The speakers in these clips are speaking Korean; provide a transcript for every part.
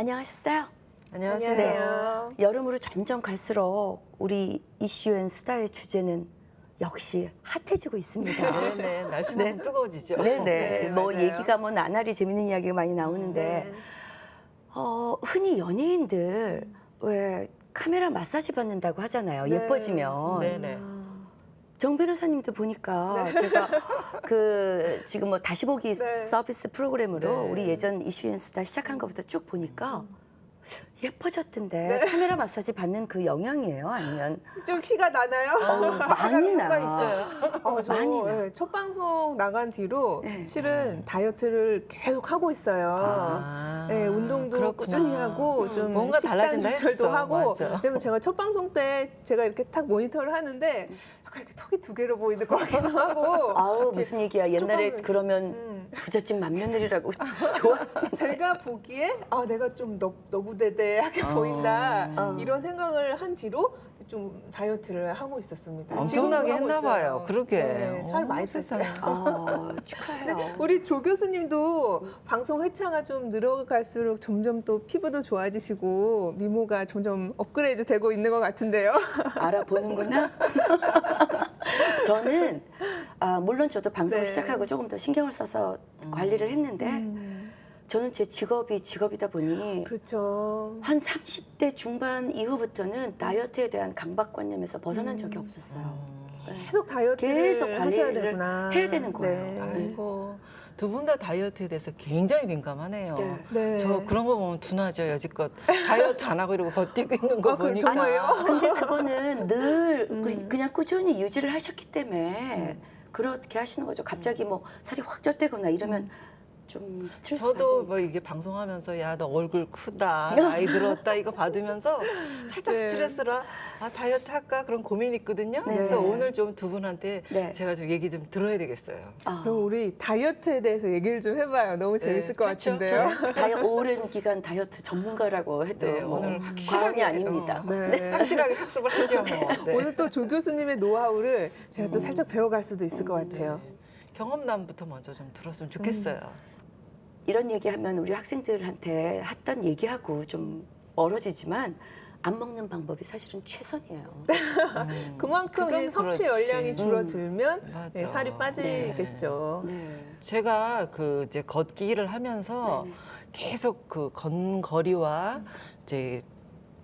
안녕하셨어요? 안녕하세요. 안녕하세요. 여름으로 점점 갈수록 우리 이슈앤 수다의 주제는 역시 핫해지고 있습니다. 네네 날씨만 뜨거워지죠. 네네. 네, 뭐 맞아요. 얘기가 뭐 나날이 재밌는 이야기가 많이 나오는데 네. 어, 흔히 연예인들 왜 카메라 마사지 받는다고 하잖아요. 네. 예뻐지면. 네네. 정 변호사님도 보니까 제가 그 지금 뭐 다시 보기 네. 서비스 프로그램으로 네. 우리 예전 이슈앤 수다 시작한 것부터 쭉 보니까 예뻐졌던데 네. 카메라 마사지 받는 그 영향이에요? 아니면 좀 티가 나나요? 어우, 많이 나. 있어요. 어, 저 많이 나. 예, 첫 방송 나간 뒤로 네. 실은 다이어트를 계속 하고 있어요. 아, 네, 운동도 그렇구나. 꾸준히 하고 좀 뭔가 식단 달라진다 조절도 했어. 하고 맞아. 왜냐면 제가 첫 방송 때 제가 이렇게 탁 모니터를 하는데 약간 이렇게 턱이 두 개로 보이는 것 같기도 하고 아우 무슨 얘기야 옛날에 조금은- 그러면 음. 부잣집 맏며느리라고 좋아 제가 보기에 아 내가 좀 너, 너부대대하게 보인다 어. 이런 생각을 한 뒤로 좀 다이어트를 하고 있었습니다. 엄청나게 했나. 봐요. 그러게. 네, 살 어, 많이. 뺐어요. 아, 축하해요. 우리 조 교수님도 방송 회차가 좀 늘어갈수록 점점 또 피부도 좋아지시고 미모가 점점 업그레이드 되고 있는 것 같은데요. 알아보는구나. 저는 아, 물론 저도 방송을 네. 시작하고 조금 더 신경을 써서 관리를 했는데 음, 저는 제 직업이 직업이다 보니 그렇죠. 한 30대 중반 이후부터는 다이어트에 대한 강박관념에서 벗어난 적이 없었어요. 네. 계속 다이어트를 계속 하셔야 관리를 되구나. 해야 되는 거예요. 네. 아이고 두 분 다 다이어트에 대해서 굉장히 민감하네요. 네. 네. 저 그런 거 보면 둔하죠 여지껏 다이어트 안 하고 이러고 버티고 있는 거 아, 보니까 정말요? 근데 그거는 늘 음. 그- 그냥 꾸준히 유지를 하셨기 때문에 그렇게 하시는 거죠. 갑자기 뭐 살이 확 쪘대거나 이러면 좀 스트레스 저도 받으니까. 뭐 이게 방송하면서 야 너 얼굴 크다 나이 들었다 이거 받으면서 살짝 네. 스트레스를 아 다이어트 할까 그런 고민이 있거든요. 네. 그래서 오늘 좀 두 분한테 네. 제가 좀 얘기 좀 들어야 되겠어요. 아. 그럼 우리 다이어트에 대해서 얘기를 좀 해봐요. 너무 재밌을 것 좋죠. 같은데요. 저 다이 오랜 기간 다이어트 전문가라고 해도 네, 뭐 오늘 과언이 확실하게, 아닙니다. 어, 네. 확실하게 학습을 하죠. 뭐. 네. 오늘 또 조 교수님의 노하우를 제가 또 살짝 배워갈 수도 있을 것 같아요. 네. 경험담부터 먼저 좀 들었으면 좋겠어요. 이런 얘기하면 우리 학생들한테 했던 얘기하고 좀 멀어지지만 안 먹는 방법이 사실은 최선이에요. 음, 그만큼 이 섭취 그렇지. 열량이 줄어들면 맞아. 네, 살이 빠지겠죠. 네. 제가 그 이제 걷기를 하면서 네네. 계속 그 건거리와 이제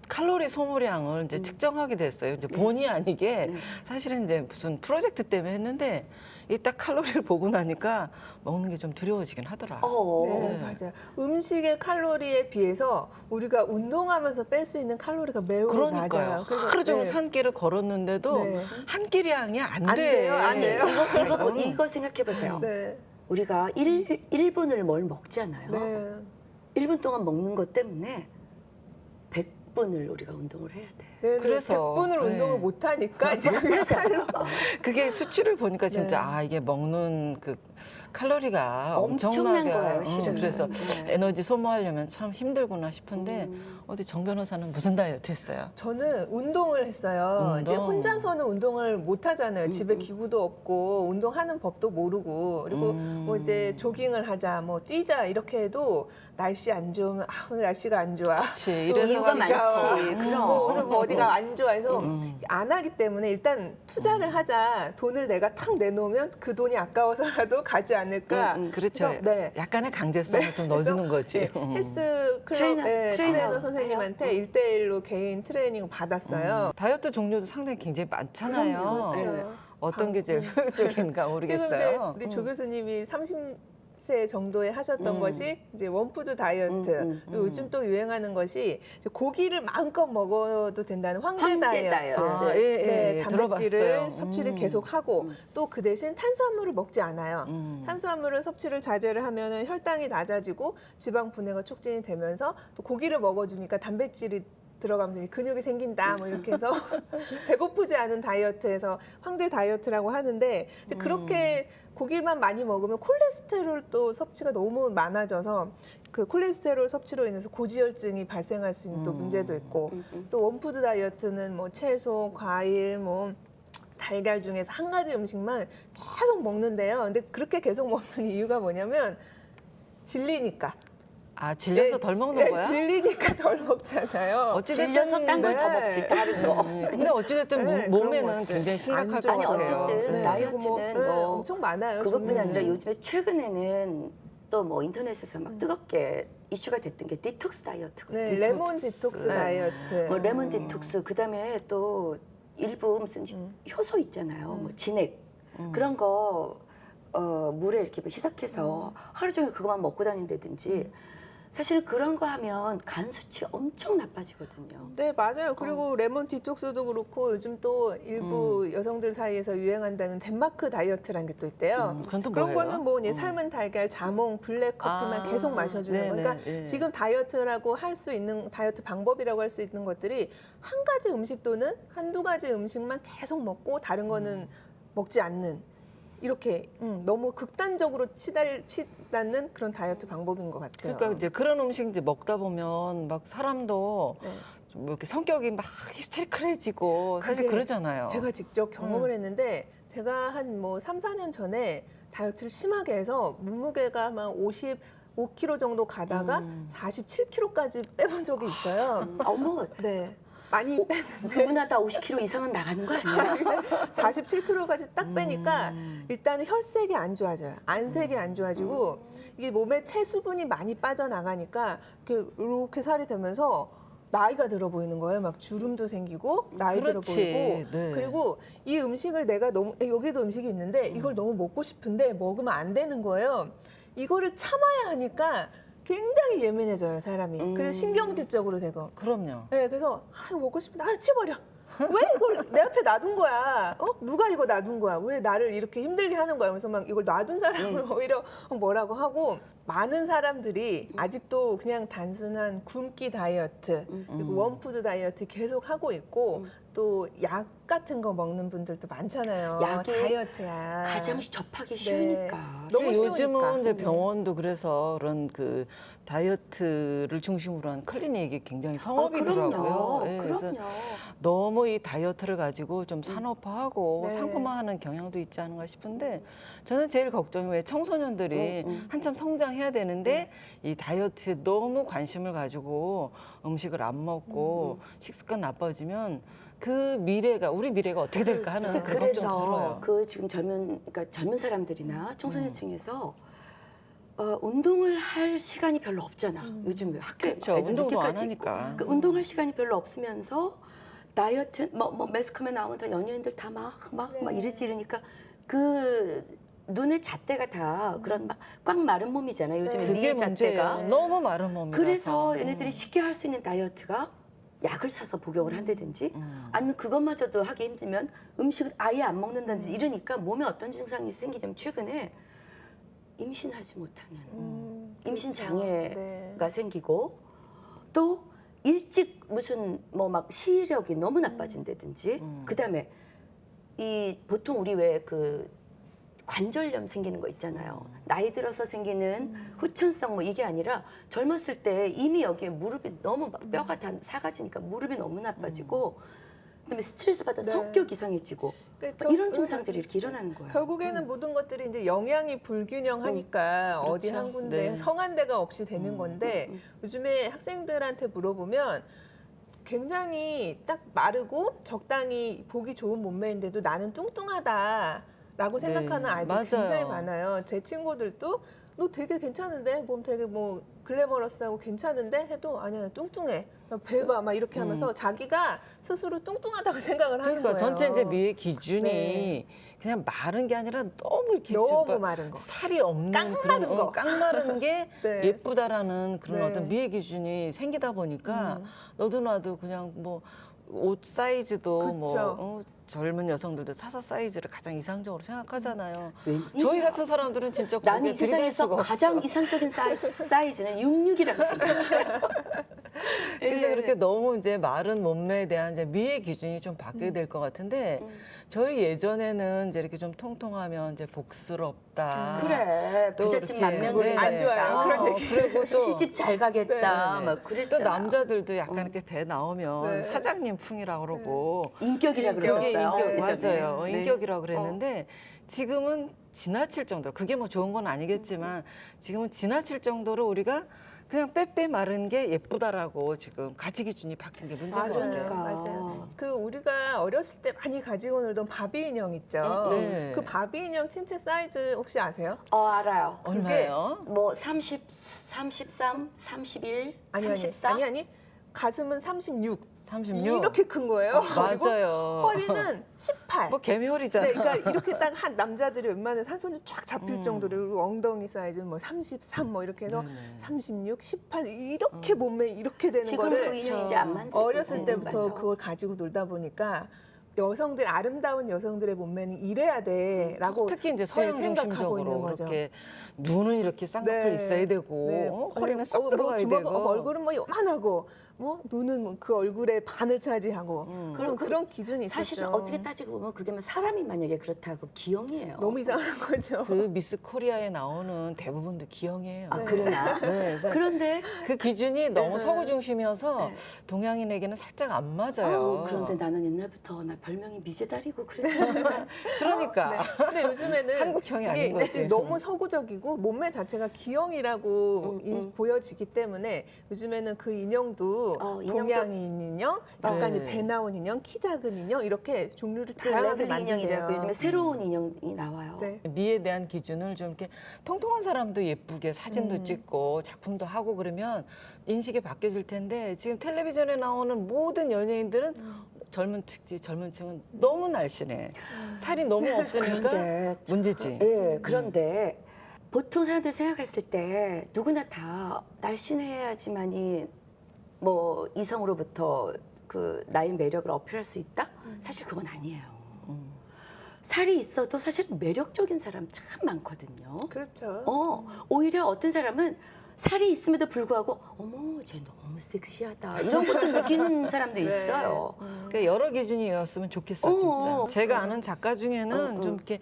칼로리 소모량을 이제 측정하게 됐어요. 이제 본의 아니게 네. 사실은 이제 무슨 프로젝트 때문에 했는데 이 딱 칼로리를 보고 나니까 먹는 게 좀 두려워지긴 하더라. 어. 네, 네. 맞아요. 음식의 칼로리에 비해서 우리가 운동하면서 뺄 수 있는 칼로리가 매우 그러니까요. 낮아요. 그래서, 하루 종일 네. 산길을 걸었는데도 네. 한 끼량이 안, 안 돼. 돼요, 안 아니 돼요. 이거 이거 보- 음. 이거 생각해 보세요. 네. 우리가 일 1분을 뭘 먹잖아요. 네. 일 1분 동안 먹는 것 때문에 100분을 우리가 운동을 해야 돼. 네, 그래서, 100분을 네. 운동을 못 하니까 이제 그게 살로 어. 그게 수치를 보니까 진짜 네. 아 이게 먹는 그 칼로리가 엄청난 엄청나게 거예요, 어, 실은. 그래서 네. 에너지 소모하려면 참 힘들구나 싶은데 음. 어디 정 변호사는 무슨 다이어트 했어요? 저는 운동을 했어요. 이제 운동. 혼자서는 운동을 못 하잖아요. 음, 집에 음. 기구도 없고 운동하는 법도 모르고 그리고 음. 뭐 이제 조깅을 하자, 뭐 뛰자 이렇게 해도 날씨 안 좋으면 아 오늘 날씨가 안 좋아. 그렇지 또 이래서 이유가 많지. 와. 그럼. 뭐 오늘 뭐 어디가 안 좋아 해서 음. 안 하기 때문에 일단 투자를 하자. 돈을 내가 탁 내놓으면 그 돈이 아까워서라도 가지 않을까. 음, 음. 그렇죠. 그래서, 네. 약간의 강제성을 좀 넣어주는 거지. 네, 음. 헬스 클럽 트레이너, 네, 트레이너 트레이너 선생님한테 해요? 일대일로 개인 트레이닝 받았어요. 다이어트 종류도 상당히 굉장히 많잖아요. 그럼요. 그렇죠. 네. 어떤 게 제일 효율적인가 지금 이제 모르겠어요. 우리 조 교수님이 30 세 정도에 하셨던 음. 것이 이제 원푸드 다이어트. 음, 음, 그리고 요즘 또 유행하는 것이 고기를 마음껏 먹어도 된다는 황제, 황제 다이어트. 다이어트. 아, 예, 예, 네, 예, 단백질을 들어봤어요. 섭취를 음. 계속 하고 음. 또그 대신 탄수화물을 먹지 않아요. 음. 탄수화물을 섭취를 자제를 하면은 혈당이 낮아지고 지방 분해가 촉진이 되면서 또 고기를 먹어주니까 단백질이 들어가면서 이 근육이 생긴다 뭐 이렇게 해서 배고프지 않은 다이어트에서 황제 다이어트라고 하는데 그렇게 고기만 많이 먹으면 콜레스테롤 또 섭취가 너무 많아져서 그 콜레스테롤 섭취로 인해서 고지혈증이 발생할 수 있는 또 음. 문제도 있고 음, 음. 또 원푸드 다이어트는 뭐 채소, 과일, 뭐 달걀 중에서 한 가지 음식만 계속 먹는데요. 근데 그렇게 계속 먹는 이유가 뭐냐면 질리니까. 아 질려서 네, 덜 먹는 네, 거야? 질리니까 덜 먹잖아요. 어찌됐든 질려서 딴건더 네. 먹지 다른 거. 음, 근데 어찌됐든 네, 몸- 그런 것 몸에는. 굉장히 심각할 안것 아니. 같아요. 어쨌든 네. 다이어트는 그리고 뭐 엄청 많아요. 그것뿐이. 아니라 요즘에 최근에는 또 뭐 인터넷에서 막 뜨겁게 이슈가 됐던 게 디톡스 다이어트거든요. 네, 레몬 디톡스. 디톡스 네. 다이어트. 뭐 레몬 디톡스 그다음에 또 일부 무슨 음. 효소 있잖아요. 뭐 진액 그런 거 어, 물에 이렇게 뭐 희석해서 음. 하루 종일 그것만 먹고 다닌다든지 사실 그런 거 하면 간 수치 엄청 나빠지거든요. 네, 맞아요. 어. 그리고 레몬 디톡스도 그렇고 요즘 또 일부 여성들 사이에서 유행한다는 덴마크 다이어트라는 게 또 있대요. 음, 또 그런? 거는 뭐 이제 음. 삶은 달걀, 자몽, 블랙 커피만 아, 계속 마셔주는 네네, 거. 그러니까 네. 지금 다이어트라고 할 수 있는 다이어트 방법이라고 할 수 있는 것들이 한 가지 음식 또는 한두 가지 음식만 계속 먹고 다른 거는 먹지 않는 이렇게 음, 너무 극단적으로 치달 치닫는 그런 다이어트 방법인 것 같아요. 그러니까 이제 그런 음식 이제 먹다 보면 막 사람도 네. 좀 이렇게 성격이 막 히스테리컬해지고 사실 그게 그러잖아요. 제가 직접 경험을 했는데 제가 한 뭐 3, 4년 전에 다이어트를 심하게 해서 몸무게가 막 55kg 정도 가다가 음. 47kg까지 빼본 적이 있어요. 어머 네. 많이 뭐 누구나 다 50kg 이상은 나가는 거 아니야? 47kg까지 딱 빼니까 음. 일단은 혈색이 안 좋아져요. 안색이 안 좋아지고 이게 몸에 체수분이 많이 빠져나가니까 이렇게, 이렇게 살이 되면서 나이가 들어 보이는 거예요. 막 주름도 생기고 나이 그렇지. 들어 보이고 네. 그리고 이 음식을 내가 너무 여기도 음식이 있는데 이걸 너무 먹고 싶은데 먹으면 안 되는 거예요. 이거를 참아야 하니까 굉장히 예민해져요 사람이. 음. 그리고 신경질적으로 되고. 그럼요. 네, 그래서 아 이거 먹고 싶은데 아 치워버려. 왜 이걸 내 앞에 놔둔 거야? 어? 누가 이거 놔둔 거야? 왜 나를 이렇게 힘들게 하는 거야? 그래서 막 이걸 놔둔 사람을 음. 오히려 뭐라고 하고 많은 사람들이 아직도 그냥 단순한 굶기 다이어트 그리고 음. 원푸드 다이어트 계속 하고 있고 또 약 같은 거 먹는 분들도 많잖아요. 약이 다이어트야. 가장 접하기 네. 쉬우니까. 너무 사실 요즘은 쉬우니까. 이제 음. 병원도 그래서 그런 그 다이어트를 중심으로 한 클리닉이 굉장히 어, 성업이더라고요. 그럼요. 예, 그래서 그럼요. 너무 이 다이어트를 가지고 좀 산업화하고 네. 상품화하는 경향도 있지 않은가 싶은데 저는 제일 걱정이 왜 청소년들이 음, 음. 한참 성장해야 되는데 이 다이어트에 너무 관심을 가지고 음식을 안 먹고 식습관 나빠지면 그 미래가 우리 미래가 어떻게 될까 하는 그래서 그런 그래서. 그 지금 젊은 그러니까 젊은 사람들이나 청소년층에서 어, 운동을 할 시간이 별로 없잖아. 요즘 학교에 그렇죠. 운동도 안 하니까. 그 운동할 시간이 별로 없으면서 다이어트 뭐, 뭐 매스컴에 나오는 다 연예인들 다 막 막막 네. 이러지 이러니까 그 눈의 잣대가 다 그런 막 꽉 마른 몸이잖아요. 요즘에 네. 그게 미의 문제예요. 잣대가. 너무 마른 몸이라서. 그래서 얘네들이 쉽게 할 수 있는 다이어트가 약을 사서 복용을 한다든지 음. 아니면 그것마저도 하기 힘들면 음식을 아예 안 먹는다든지 이러니까 몸에 어떤 증상이 생기냐면 최근에 임신하지 못하는 음, 임신 그렇죠. 장애가 네. 생기고 또 일찍 무슨 뭐 막 시력이 너무 나빠진다든지 음. 그다음에 이 보통 우리 왜그 관절염 생기는 거 있잖아요. 나이 들어서 생기는 후천성 뭐 이게 아니라 젊었을 때 이미 여기에 무릎이 너무 막 뼈가 다 사가지니까 무릎이 너무 나빠지고 그다음에 스트레스 받아 네. 성격 이상해지고 그러니까 뭐 이런 결- 증상들이 이렇게 일어나는 거예요. 결국에는 모든 것들이 이제 영양이 불균형하니까 어디 그렇죠. 한 군데 네. 성한 데가 없이 되는 음, 건데 요즘에 학생들한테 물어보면 굉장히 딱 마르고 적당히 보기 좋은 몸매인데도 나는 뚱뚱하다 라고 생각하는 네, 아이들 맞아요. 굉장히 많아요. 제 친구들도 너 되게 괜찮은데 몸 되게 뭐 글래머러스하고 괜찮은데 해도 아니야 뚱뚱해 배봐 막 이렇게 하면서 자기가 스스로 뚱뚱하다고 생각을 하는 음. 그러니까 거예요. 전체 이제 미의 기준이 네. 그냥 마른 게 아니라 너무 이렇게 너무 막 마른 거. 살이 없는 깡 마른 거. 어, 깡 마른 게 네. 예쁘다라는 그런 네. 어떤 미의 기준이 생기다 보니까 음. 너도 나도 그냥 뭐 옷 사이즈도 뭐 그쵸. 어, 젊은 여성들도 사사 사이즈를 가장 이상적으로 생각하잖아요. 웬일이야. 저희 같은 사람들은 진짜 나는 이 들이댈 세상에서 수가 가장. 이상적인 사이, 사이즈는 66이라고 생각해요. 그래서 예. 그렇게 너무 이제 마른 몸매에 대한 이제 미의 기준이 좀 바뀌어야 될것 같은데 저희 예전에는 이제 이렇게 좀 통통하면 이제 복스럽다. 그래 또 부잣집 이렇게 만면을 네, 안 네. 좋아요. 어, 그런 얘기. 그리고 또 시집 잘 가겠다 네, 네. 막 또 그랬잖아. 남자들도 약간 이렇게 배 나오면 네. 사장님 풍이라 그러고 인격이라 그게 그랬었어요. 인격, 예전에. 맞아요. 네. 인격이라고 그랬는데 지금은 지나칠 정도. 그게 뭐 좋은 건 아니겠지만 지금은 지나칠 정도로 우리가 그냥 빼빼 마른 게 예쁘다라고 지금 가치 기준이 바뀐 게 문제인 것. 같아요. 맞아요. 그 우리가 어렸을 때 많이 가지고 놀던 바비 인형 있죠. 네. 그 바비 인형 신체 사이즈 혹시 아세요? 어 알아요. 얼마예요? 뭐 30, 33, 31, 아니 아니 34. 아니 아니 가슴은 36. 36. 이렇게 큰 거예요. 그리고 맞아요. 허리는 18. 뭐 개미허리잖아. 네, 그러니까 이렇게 딱 한 남자들이 웬만해서 한 손에 쫙 잡힐 음. 정도로 그리고 엉덩이 사이즈는 뭐 33 뭐 이렇게 해서 네네. 36, 18 이렇게 몸매 이렇게 되는 지금 거를 그 이제 안 만들고 어렸을 있는 때부터 거죠. 그걸 가지고 놀다 보니까 여성들 아름다운 여성들의 몸매는 이래야 돼라고 특히 이제 네, 서양 생각하고 있는 중심적으로 거죠. 이렇게 눈은 이렇게 쌍꺼풀 네. 있어야 되고 네. 어, 허리는 쏙 어, 뭐 들어가야 주먹, 되고 어, 얼굴은 뭐 요만하고 뭐 눈은 뭐그 얼굴의 반을 차지하고 음. 그런 그런 기준이 있었죠. 사실은 어떻게 따지고 보면 그게 뭐 사람이 만약에 그렇다고 기형이에요. 너무 이상한 거죠. 그 미스 코리아에 나오는 대부분도 기형이에요. 아 그러나. 네, 그런데 그 기준이 너무 네. 서구 중심이어서 네. 동양인에게는 살짝 안 맞아요. 아우, 그런데 나는 옛날부터 나 별명이 미제다리고 그래서 그러니까 네. 근데 요즘에는 한국형이 아닌 거지. 너무 서구적이고 몸매 자체가 기형이라고 음, 이- 음. 보여지기 때문에 요즘에는 그 인형도 어, 동양인 인형, 약간 네. 이배 나온 인형, 키 작은 인형 이렇게 종류를 그 다양하게 만든대요. 요즘에 새로운 인형이 나와요. 네. 미에 대한 기준을 좀 이렇게 통통한 사람도 예쁘게 사진도 음. 찍고 작품도 하고 그러면 인식이 바뀌어질 텐데 지금 텔레비전에 나오는 모든 연예인들은 음. 젊은 측지 젊은 층은 너무 날씬해 살이 너무 없으니까 그런데 문제지. 예, 그런데 보통 사람들 생각했을 때 누구나 다 날씬해야지만이 뭐 이성으로부터 그 나의 매력을 어필할 수 있다? 사실 그건 아니에요. 음. 살이 있어도 사실 매력적인 사람 참 많거든요. 그렇죠. 어, 오히려 어떤 사람은 살이 있음에도 불구하고 어머, 쟤 너무 섹시하다. 이런 것도 느끼는 사람도 네. 있어요. 그러니까 여러 기준이었으면 좋겠어 어, 진짜. 제가 아는 작가 중에는 어, 어. 좀 이렇게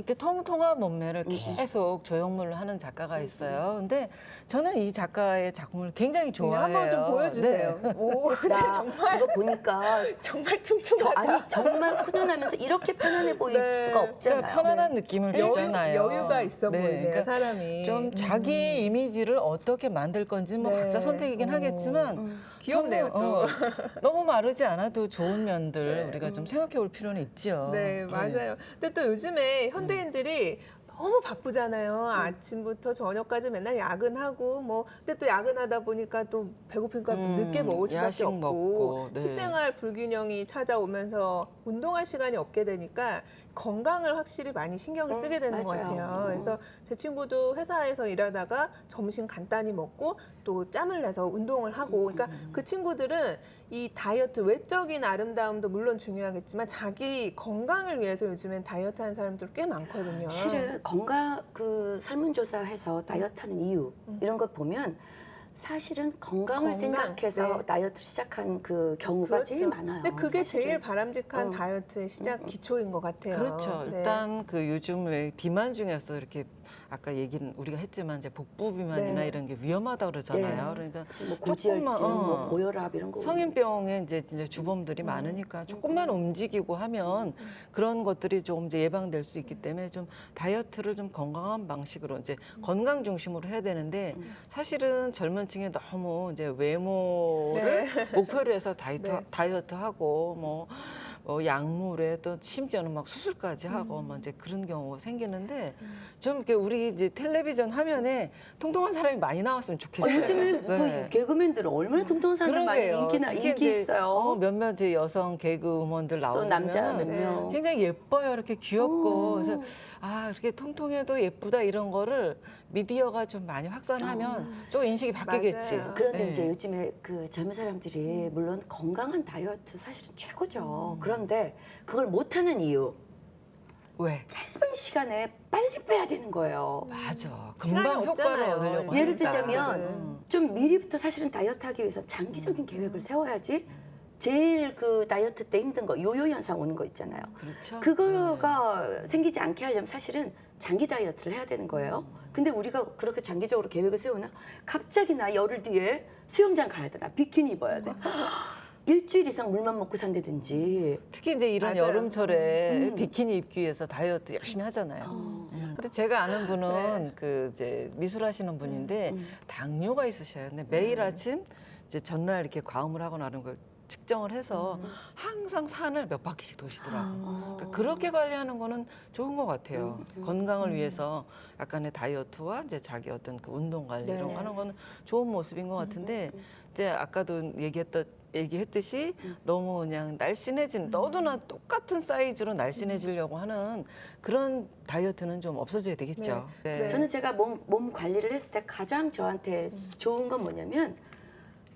이렇게 통통한 몸매를 계속 조형물로 하는 작가가 있어요. 근데 저는 이 작가의 작품을 굉장히 좋아해요. 한번 좀 보여주세요. 네. 오, 근데 나 정말 이거 보니까 정말 저, 퉁퉁하다. 아니 정말 훈훈하면서 이렇게 편안해 보일 네. 수가 없잖아요. 그러니까 편안한 느낌을 여유, 주잖아요. 여유가 있어 네, 보이네요, 그러니까 사람이. 좀 음. 자기 이미지를 어떻게 만들 건지 뭐 네. 각자 선택이긴 어. 하겠지만 음. 귀엽네요, 저는, 또. 어, 너무 마르지 않아도 좋은 면들 네. 우리가 좀 생각해 볼 필요는 있죠. 네, 맞아요. 근데 또 요즘에 현대 인들이 너무 바쁘잖아요. 아침부터 저녁까지 맨날 야근하고 뭐 근데 또 야근하다 보니까 또 배고프니까 음, 늦게 먹을 수밖에 없고 먹고, 네. 식생활 불균형이 찾아오면서 운동할 시간이 없게 되니까 건강을 확실히 많이 신경을 쓰게 음, 되는 것 맞아요. 같아요. 그래서 제 친구도 회사에서 일하다가 점심 간단히 먹고 또 짬을 내서 운동을 하고 그러니까 음. 그 친구들은 이 다이어트 외적인 아름다움도 물론 중요하겠지만 자기 건강을 위해서 요즘엔 다이어트 하는 사람들 꽤 많거든요. 실은 건강 그 설문조사해서 다이어트 하는 이유 이런 걸 보면 사실은 건강을 건강, 생각해서 네. 다이어트를 시작한 그 경우가 제일 많아요. 근데 그게 사실은. 제일 바람직한 어. 다이어트의 시작 기초인 것 같아요. 그렇죠. 네. 일단 그 요즘 왜 비만 중에서 이렇게 아까 얘기는 우리가 했지만 이제 복부 비만이나 네. 이런 게 위험하다 그러잖아요. 네. 그러니까 사실 뭐 고지혈증, 조금만, 어. 뭐 고혈압 이런 거 성인병에 이제 이제 주범들이 많으니까 조금만 움직이고 하면 그런 것들이 조금 이제 예방될 수 있기 때문에 좀 다이어트를 좀 건강한 방식으로 이제 건강 중심으로 해야 되는데 사실은 젊은 층에 너무 이제 외모를 목표로 해서 다이어트 네. 다이어트하고 뭐, 뭐 약물에 또 심지어는 막 수술까지 하고 막 이제 그런 경우가 생기는데 좀 이렇게 우리 이제 텔레비전 화면에 통통한 사람이 많이 나왔으면 어, 좋겠어요. 요즘에 네. 그 개그맨들 은 얼마나 통통한 사람들 많이 그러게요. 인기나 특히 인기 이제, 있어요. 어, 몇몇 이제 여성 개그우먼들 또 나오면 남자 몇 네. 명. 굉장히 예뻐요. 이렇게 귀엽고 오. 그래서 아 이렇게 통통해도 예쁘다 이런 거를 미디어가 좀 많이 확산하면 좀 인식이 바뀌겠지. 맞아요. 그런데 네. 이제 요즘에 그 젊은 사람들이 물론 건강한 다이어트 사실은 최고죠. 그런데 그걸 못하는 이유 왜? 짧은 시간에 빨리 빼야 되는 거예요. 맞아. 시간이 금방 효과를 없잖아요. 얻으려고. 예를 하니까. 들자면 음. 좀 미리부터 사실은 다이어트 하기 위해서 장기적인 계획을 세워야지 제일 그 다이어트 때 힘든 거 요요 현상 오는 거 있잖아요. 그렇죠. 그거가 생기지 않게 하려면 사실은 장기 다이어트를 해야 되는 거예요. 근데 우리가 그렇게 장기적으로 계획을 세우나 갑자기 나 열흘 뒤에 수영장 가야 돼. 나 비키니 입어야 돼. 일주일 이상 물만 먹고 산다든지. 특히 이제 이런 맞아요. 여름철에 음. 비키니 입기 위해서 다이어트 열심히 하잖아요. 어. 음. 근데 제가 아는 분은 그 이제 미술 하시는 분인데 당뇨가 있으셔요. 근데 매일 아침 이제 전날 이렇게 과음을 하고 나는 걸 측정을 해서 항상 산을 몇 바퀴씩 도시더라고요. 그러니까 그렇게 관리하는 거는 좋은 것 같아요. 건강을 위해서 약간의 다이어트와 이제 자기 어떤 그 운동 관리 이런 네. 거 하는 거는 좋은 모습인 것 같은데 이제 아까도 얘기했던 얘기했듯이 너무 그냥 날씬해진 너도나 똑같은 사이즈로 날씬해지려고 하는 그런 다이어트는 좀 없어져야 되겠죠. 네. 저는 제가 몸, 몸 관리를 했을 때 가장 저한테 좋은 건 뭐냐면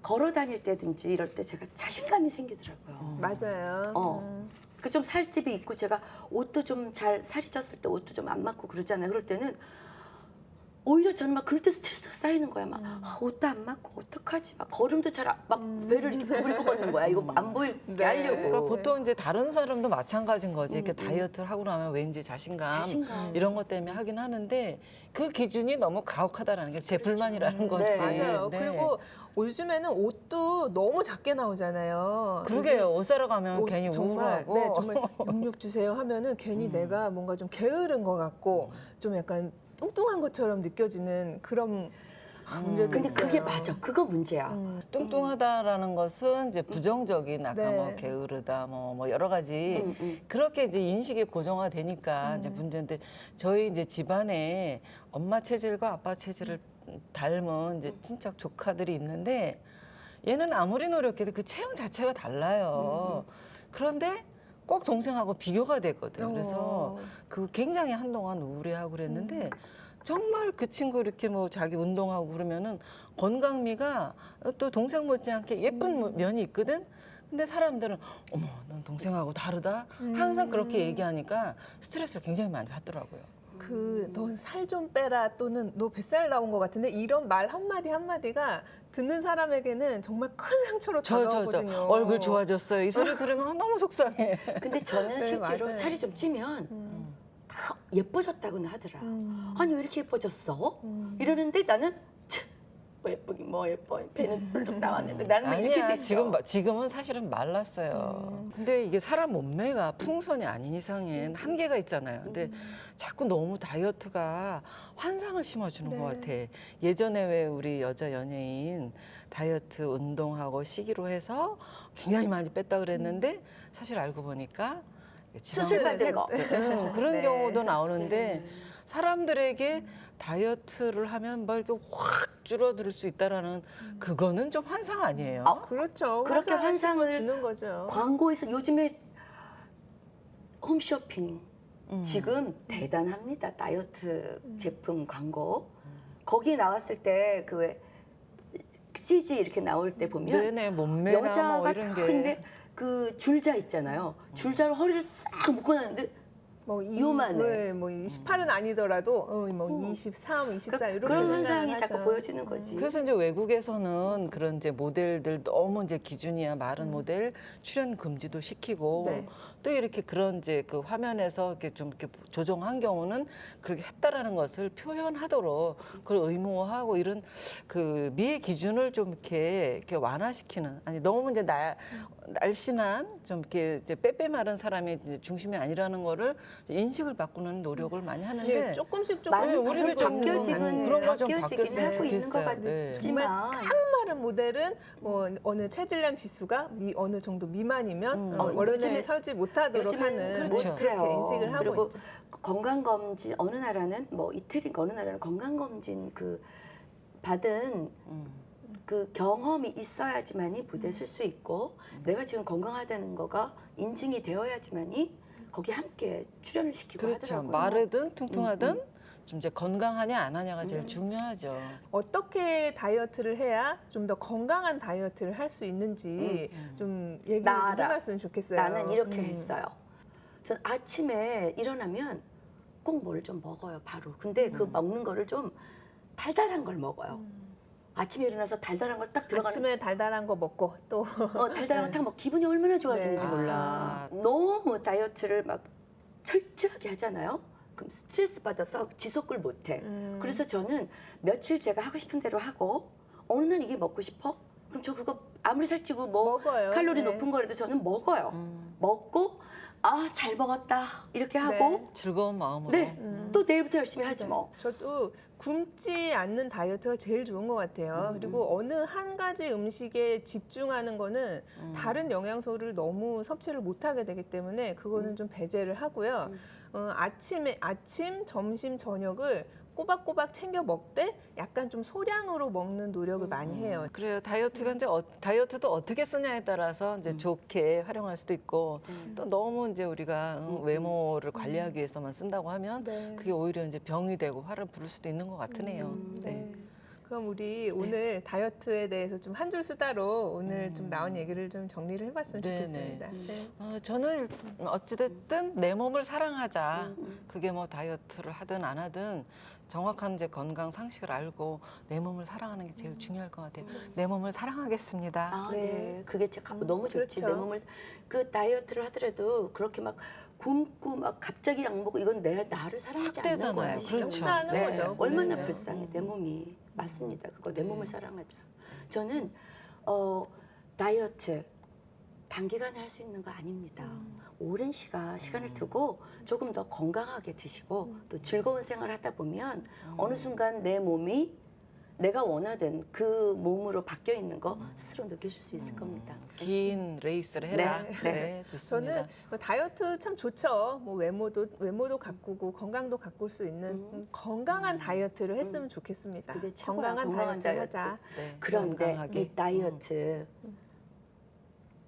걸어 다닐 때든지 이럴 때 제가 자신감이 생기더라고요. 맞아요. 어. 음. 그좀 살집이 있고 제가 옷도 좀 잘 살이 쪘을 때 옷도 좀 안 맞고 그러잖아요. 그럴 때는 오히려 저는 막 그럴 때 스트레스가 쌓이는 거야. 막 아, 옷도 안 맞고 어떡하지? 막 걸음도 잘막 배를 이렇게 구부리고 걷는 거야. 이거 안 보이게 네. 하려고. 그러니까 보통 이제 다른 사람도 마찬가지인 거지. 이렇게 다이어트를 하고 나면 왠지 자신감, 자신감. 이런 것 때문에 하긴 하는데 그 기준이 너무 가혹하다라는 게 제 불만이라는 거지. 네. 맞아요. 네. 그리고 요즘에는 옷도 너무 작게 나오잖아요. 그러게요. 옷 사러 가면 옷 괜히 정말, 우울하고. 네, 정말 육육 주세요 하면은 괜히 내가 뭔가 좀 게으른 것 같고 좀 약간 뚱뚱한 것처럼 느껴지는 그런 아, 문제도 근데 있어요. 그게 맞아. 그거 문제야. 음. 뚱뚱하다라는 것은 이제 부정적인 아까 네. 뭐 게으르다 뭐, 뭐 여러 가지 음, 음. 그렇게 이제 인식이 고정화되니까 이제 문제인데 저희 이제 집안에 엄마 체질과 아빠 체질을 닮은 이제 친척 조카들이 있는데 얘는 아무리 노력해도 그 체형 자체가 달라요. 그런데 꼭 동생하고 비교가 되거든. 그래서 어. 그 굉장히 한동안 우울해하고 그랬는데 정말 그 친구 이렇게 뭐 자기 운동하고 그러면은 건강미가 또 동생 못지않게 예쁜 면이 있거든. 근데 사람들은 어머, 넌 동생하고 다르다. 항상 그렇게 얘기하니까 스트레스를 굉장히 많이 받더라고요. 그너 살좀 빼라 또는 너 뱃살 나온 것 같은데 이런 말 한마디 한마디가 듣는 사람에게는 정말 큰 상처로 저 저 저 다가오거든요. 얼굴 좋아졌어요. 이 소리 들으면 너무 속상해. 근데 저는 네, 실제로 맞아요. 살이 좀 찌면 음. 다 예뻐졌다고는 하더라. 음. 아니 왜 이렇게 예뻐졌어? 음. 이러는데 나는 참, 뭐 예쁘긴 뭐 예뻐 배는 뿔룩 나왔는데 나는 왜 이렇게 아니야. 됐어? 지금 마- 지금은 사실은 말랐어요. 근데 이게 사람 몸매가 풍선이 아닌 이상엔 한계가 있잖아요. 근데 자꾸 너무 다이어트가 환상을 심어주는 네. 것 같아. 예전에 왜 우리 여자 연예인 다이어트 운동하고 시기로 해서 굉장히 많이 뺐다 그랬는데 사실 알고 보니까 지방 수술 받은 거. 응, 그런 네. 경우도 나오는데 네. 사람들에게 다이어트를 하면 뭐 이렇게 확 줄어들 수 있다라는 그거는 좀 환상 아니에요? 아, 그렇죠. 그렇게 환상을 주는 거죠. 광고에서 요즘에 홈쇼핑 음. 지금 대단합니다. 다이어트 제품 광고 거기에 나왔을 때 그 왜 CG 이렇게 나올 때 보면 네네 몸매나 여자가 뭐 이런 게 큰데 그 줄자 있잖아요. 줄자로 허리를 싹 묶어놨는데 뭐 이- 요만해. 네, 뭐 18은 아니더라도 어, 뭐 어. 23, 24 그, 이렇게 그런 하죠. 자꾸 보여지는 거지. 그래서 이제 외국에서는 그런 이제 모델들 너무 이제 기준이야 마른 모델 출연 금지도 시키고 네. 또 이렇게 그런 이제 그 화면에서 이렇게 좀 이렇게 조정한 경우는 그렇게 했다라는 것을 표현하도록 그걸 의무화하고 이런 그 미의 기준을 좀 이렇게, 이렇게 완화시키는 아니 너무 이제 날 날씬한 좀 이렇게 이제 빼빼 마른 사람이 이제 중심이 아니라는 거를 인식을 바꾸는 노력을 많이 하는데 예, 조금씩 조금씩 많이 우리도 지금 좀 바뀌어지긴 하고 있는 것. 네. 같지만 깡 마른 모델은 뭐 어느 체질량 지수가 미, 어느 정도 미만이면 음. 어, 어, 요즘에- 설지 못하도록 하는 그렇죠. 못해요. 그렇게 인식을 하고 그리고 있죠. 건강 검진 어느 나라는 뭐 이틀인가 어느 나라는 건강 검진 그 받은 음. 그 경험이 있어야지만이 무대 쓸수 있고 내가 지금 건강하다는 거가 인증이 되어야지만이 거기 함께 출연을 시키고 그렇죠. 하더라고요. 마르든 퉁퉁하든 좀 이제 건강하냐 안 하냐가 제일 중요하죠. 어떻게 다이어트를 해야 좀 더 건강한 다이어트를 할 수 있는지 좀 얘기를 좀나 알아. 해봤으면 좋겠어요. 나는 이렇게 음. 했어요. 전 아침에 일어나면 꼭 뭘 좀 먹어요, 바로. 근데 그 먹는 거를 좀 달달한 걸 먹어요. 아침에 일어나서 달달한 걸 딱 들어가는 아침에 달달한 거 먹고 또 어, 달달한 거 딱 먹 기분이 얼마나 좋아지는지 네. 몰라. 아. 너무 다이어트를 막 철저하게 하잖아요. 그럼 스트레스 받아서 지속을 못 해. 음. 그래서 저는 며칠 제가 하고 싶은 대로 하고 어느 날 이게 먹고 싶어? 그럼 저 그거 아무리 살찌고 뭐 먹어요. 칼로리 네. 높은 거라도 저는 먹어요. 음. 먹고 아 잘 먹었다 이렇게 하고 즐거운 마음으로. 네 음. 또 내일부터 열심히 하지 뭐. 저도 굶지 않는 다이어트가 제일 좋은 것 같아요. 음, 그리고 어느 한 가지 음식에 집중하는 거는 음. 다른 영양소를 너무 섭취를 못하게 되기 때문에 그거는 음. 좀 배제를 하고요. 어, 아침에 아침, 점심, 저녁을 꼬박꼬박 챙겨 먹되 약간 좀 소량으로 먹는 노력을 많이 해요. 그래요. 다이어트가 이제 어, 다이어트도 어떻게 쓰냐에 따라서 음. 이제 좋게 활용할 수도 있고 네. 또 너무 이제 우리가 응, 외모를 관리하기 위해서만 쓴다고 하면 네. 그게 오히려 이제 병이 되고 화를 부를 수도 있는 것 같으네요. 음, 네. 네. 그럼 우리 오늘 다이어트에 대해서 좀 한 줄 수다로 오늘 좀 나온 얘기를 좀 정리를 해봤으면 네, 좋겠습니다. 네. 어, 저는 어찌됐든 내 몸을 사랑하자. 음, 그게 뭐 다이어트를 하든 안 하든 정확한 이제 건강 상식을 알고 내 몸을 사랑하는 게 제일 중요할 것 같아요. 내 몸을 사랑하겠습니다. 아, 네. 네. 그게 참 너무 좋지. 그렇죠. 내 몸을 그 다이어트를 하더라도 그렇게 막 굶고 막 갑자기 약 먹고 이건 내 나를 사랑하지 않는. 거야. 그렇죠. 역사하는 네. 거죠. 얼마나 네. 불쌍해 내 몸이 맞습니다. 그거 내 몸을 사랑하자. 저는 어 다이어트 단기간에 할 수 있는 거 아닙니다. 오랜 시간 시간을 두고 조금 더 건강하게 드시고 또 즐거운 생활을 하다 보면 어느 순간 내 몸이 내가 원하던 그 몸으로 바뀌어 있는 거 스스로 느끼실 수 있을 겁니다. 긴 레이스를 해라. 네, 네, 네. 좋습니다. 저는 뭐 다이어트 참 좋죠. 뭐 외모도 외모도 가꾸고 건강도 가꿀 수 있는 음, 건강한 다이어트를 했으면 좋겠습니다. 그게 최고야, 건강한, 건강한 다이어트, 다이어트. 하자. 네, 그런데 건강하게. 이 다이어트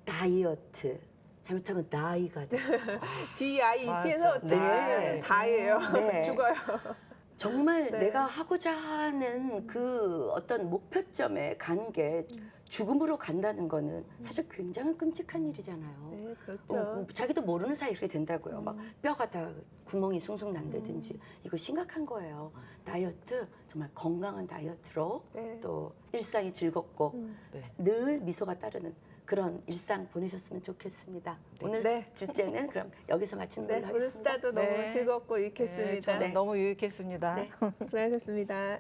다이어트 잘못하면 나이가 돼. D I E T에서 맞아. 네. 다예요. 네. 죽어요. 정말 네. 내가 하고자 하는 그 어떤 목표점에 가는 게 죽음으로 간다는 거는 사실 굉장히 끔찍한 일이잖아요. 네, 어, 그렇죠. 어, 자기도 모르는 사이에 이렇게 된다고요. 막 뼈가 다 구멍이 숭숭 난다든지 이거 심각한 거예요. 다이어트 정말 건강한 다이어트로 네. 또 일상이 즐겁고 음. 네. 늘 미소가 따르는 그런 일상 보내셨으면 좋겠습니다. 오늘 네. 주제는 그럼 여기서 마치는 네, 걸로 오늘 하겠습니다. 수다도 너무 네. 즐겁고 네, 유익했습니다. 저는 너무 유익했습니다. 네. 수고하셨습니다.